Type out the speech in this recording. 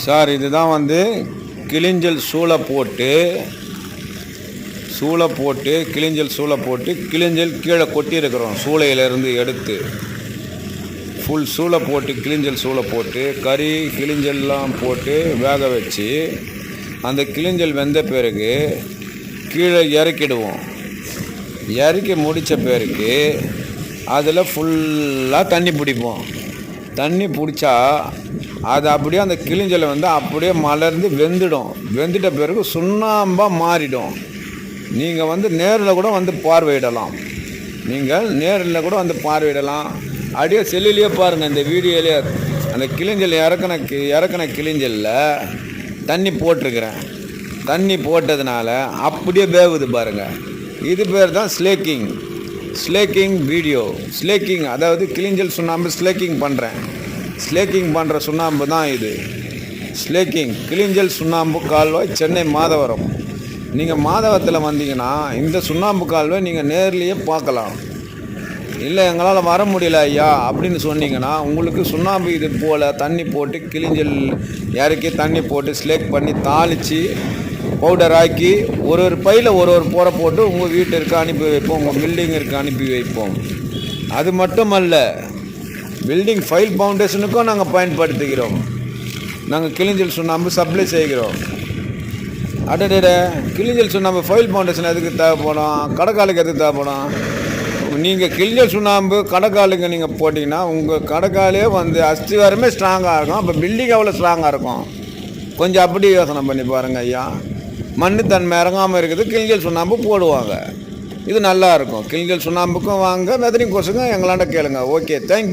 Sir இதுதான் வந்து கிளிஞ்சல் சூளை போட்டு சூளை போட்டு கிளிஞ்சல் சூளை போட்டு கிளிஞ்சல் கீழே கொட்டியிருக்கிறோம் சூளையிலேருந்து எடுத்து. ஃபுல் சூளை போட்டு கிளிஞ்சல் சூளை போட்டு கறி கிளிஞ்சல்லாம் போட்டு வேக வச்சு அந்த கிளிஞ்சல் வெந்த பிறகு கீழே இறக்கிடுவோம். இறக்கி முடித்த பிறகு அதில் ஃபுல்லாக தண்ணி பிடிப்போம். தண்ணி பிடிச்சா அது அப்படியே அந்த கிளிஞ்சலை வந்து அப்படியே மலர்ந்து வெந்துடும். வெந்துட்ட பிறகு சுண்ணாம்பாக மாறிடும். நீங்கள் வந்து நேரில் கூட வந்து பார்வையிடலாம். நீங்கள் நேரில் கூட வந்து பார்வையிடலாம். அப்படியே செல்லுலேயே பாருங்கள் இந்த வீடியோலேயே. அந்த கிளிஞ்சல் இறக்குன கி இறக்குன கிளிஞ்சலில் தண்ணி போட்டிருக்கிறேன். தண்ணி போட்டதுனால அப்படியே வேவுது பாருங்கள் இது பேர் தான் ஸ்லேக்கிங். Slaking video. ஸ்லேக்கிங் அதாவது கிளிஞ்சல் சுண்ணாம்பு ஸ்லேக்கிங் பண்ணுறேன் ஸ்லேக்கிங் பண்ணுற சுண்ணாம்பு தான் இது. ஸ்லேக்கிங் கிளிஞ்சல் சுண்ணாம்பு கால்வாய் சென்னை மாதவரம். நீங்கள் மாதவரத்தில் வந்தீங்கன்னா இந்த சுண்ணாம்பு கால்வாய் நீங்கள் நேர்லேயே பார்க்கலாம். இல்லை எங்களால் வர முடியல ஐயா அப்படின்னு சொன்னீங்கன்னா உங்களுக்கு சுண்ணாம்பு இது போல் தண்ணி போட்டு கிளிஞ்சல் இறக்கி தண்ணி போட்டு ஸ்லேக் பண்ணி தாளித்து பவுடர் ஆக்கி ஒரு ஒரு பையில் ஒரு ஒரு போரை போட்டு உங்கள் வீட்டிற்கு அனுப்பி வைப்போம் உங்கள் பில்டிங்கிற்கு அனுப்பி வைப்போம். அது மட்டுமல்ல பில்டிங் ஃபைல் ஃபவுண்டேஷனுக்கும் நாங்கள் பயன்படுத்துகிறோம். நாங்கள் கிளிஞ்சல் சுண்ணாம்பு சப்ளை செய்கிறோம். அடடட கிளிஞ்சல் சுண்ணாம்பு ஃபைல் ஃபவுண்டேஷன் எதுக்கு தேவைப்படும்? கடைக்காலுக்கு எதுக்கு தேவைப்படும்? நீங்கள் கிளிஞ்சல் சுண்ணாம்பு கடைக்காலுக்கு நீங்கள் போட்டிங்கன்னா உங்கள் கடைக்காலே வந்து அஸ்திவாரமே ஸ்ட்ராங்காக இருக்கும். அப்போ பில்டிங் எவ்வளோ ஸ்ட்ராங்காக இருக்கும்? கொஞ்சம் அப்படி யோசனை பண்ணி பாருங்கள் ஐயா. மண் தன்மை இறங்காமல் இருக்குது கிளிஞ்சல் சுண்ணாம்பு போடுவாங்க. இது நல்லாயிருக்கும் கிளிஞ்சல் சுண்ணாம்புக்கும் வாங்க மெதனிங் கோர்ஸுக்கும் எங்களாண்ட கேளுங்க. Okay thank